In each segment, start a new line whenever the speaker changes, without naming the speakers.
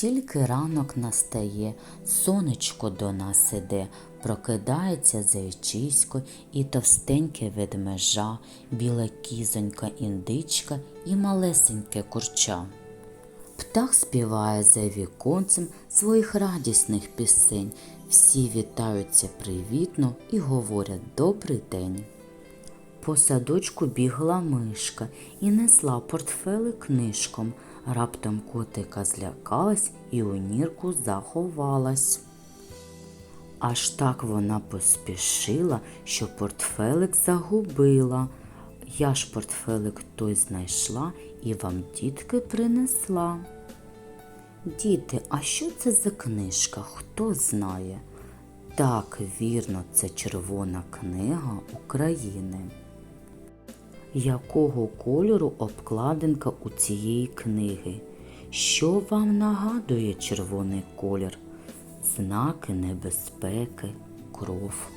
Тільки ранок настає, сонечко до нас іде, прокидається зайчисько і товстеньке ведмежа, біла кізонька індичка і малесеньке курча. Птах співає за віконцем своїх радісних пісень. Всі вітаються привітно і говорять добрий день. По садочку бігла мишка і несла портфели книжком. Раптом котика злякалась і у нірку заховалась. Аж так вона поспішила, що портфелик загубила. Я ж портфелик той знайшла і вам дітки принесла. Діти, а що це за книжка? Хто знає? Так, вірно, це червона книга України. Якого кольору обкладинка у цієї книги? Що вам нагадує червоний колір? Знаки небезпеки, кров.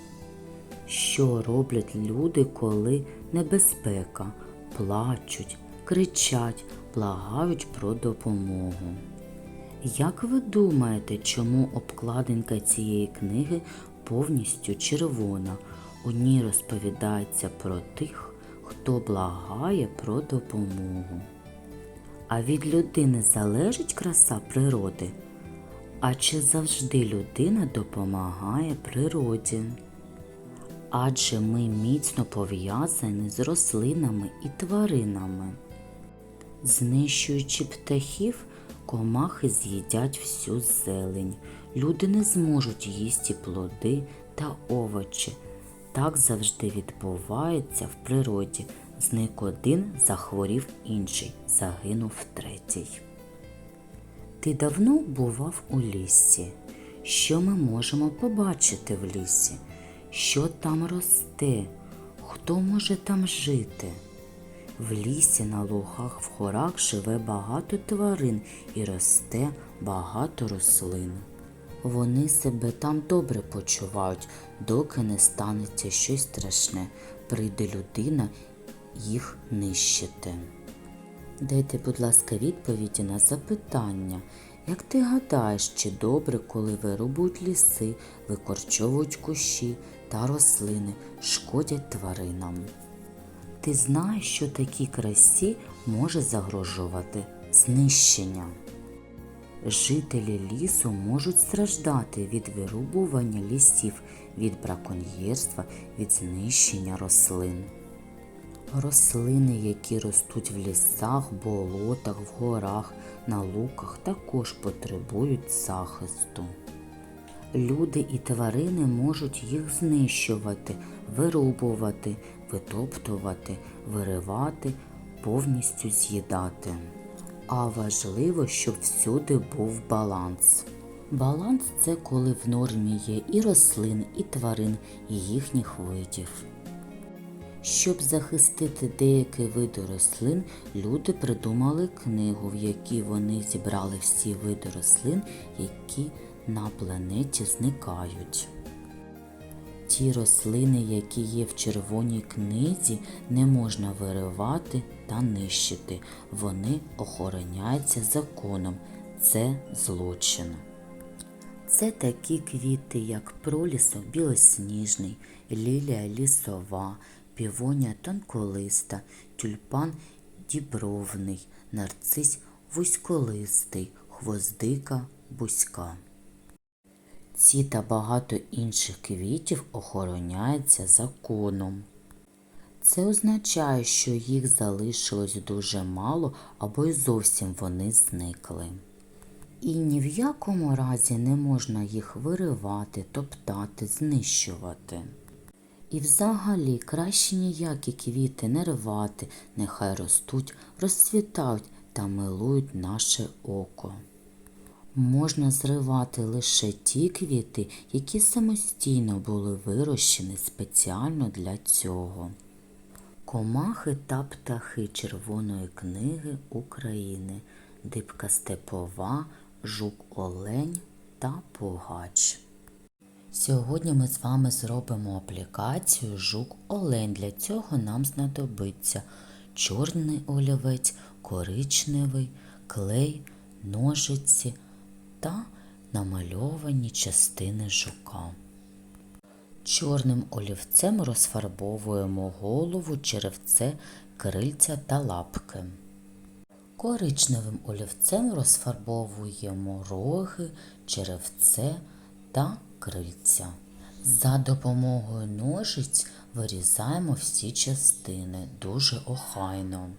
Що роблять люди, коли небезпека? Плачуть, кричать, благають про допомогу. Як ви думаєте, чому обкладинка цієї книги повністю червона? У ній розповідається про тих, хто благає про допомогу. А від людини залежить краса природи? А чи завжди людина допомагає природі? Адже ми міцно пов'язані з рослинами і тваринами. Знищуючи птахів, комахи з'їдять всю зелень. Люди не зможуть їсти плоди та овочі. Так завжди відбувається в природі. Зник один, захворів інший, загинув третій. Ти давно бував у лісі. Що ми можемо побачити в лісі? Що там росте? Хто може там жити? В лісі, на лугах, в горах живе багато тварин і росте багато рослин. Вони себе там добре почувають, доки не станеться щось страшне, прийде людина їх нищити. Дайте, будь ласка, відповіді на запитання. Як ти гадаєш, чи добре, коли вирубують ліси, викорчовують кущі та рослини, шкодять тваринам? Ти знаєш, що такій красі може загрожувати знищення. Жителі лісу можуть страждати від вирубування лісів, від браконьєрства, від знищення рослин. Рослини, які ростуть в лісах, болотах, в горах, на луках, також потребують захисту. Люди і тварини можуть їх знищувати, вирубувати, витоптувати, виривати, повністю з'їдати. А важливо, щоб всюди був баланс. Баланс це коли в нормі є і рослин, і тварин, і їхніх видів. Щоб захистити деякі види рослин, люди придумали книгу, в якій вони зібрали всі види рослин, які на планеті зникають. Ті рослини, які є в червоній книзі, не можна виривати та нищити. Вони охороняються законом. Це злочин. Це такі квіти, як пролісок білосніжний, лілія лісова, півонія тонколиста, тюльпан дібровний, нарцис вузьколистий, хвоздика бузька. Ці та багато інших квітів охороняються законом. Це означає, що їх залишилось дуже мало або й зовсім вони зникли. І ні в якому разі не можна їх виривати, топтати, знищувати. І взагалі краще ніякі квіти не рвати, нехай ростуть, розцвітають та милують наше око. Можна зривати лише ті квіти, які самостійно були вирощені спеціально для цього. Комахи та птахи Червоної книги України, дибка степова, жук олень та погач. Сьогодні ми з вами зробимо аплікацію жук олень. Для цього нам знадобиться чорний олівець, коричневий, клей, ножиці, та намальовані частини жука. Чорним олівцем розфарбовуємо голову, черевце, крильця та лапки. Коричневим олівцем розфарбовуємо роги, черевце та крильця. За допомогою ножиць вирізаємо всі частини дуже охайно.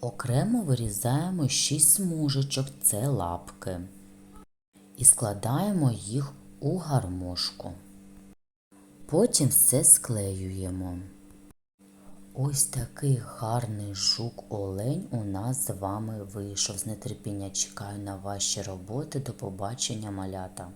Окремо вирізаємо 6 смужечок це лапки. І складаємо їх у гармошку. Потім все склеюємо. Ось такий гарний жук-олень у нас з вами вийшов. З нетерпіння чекаю на ваші роботи. До побачення, малята!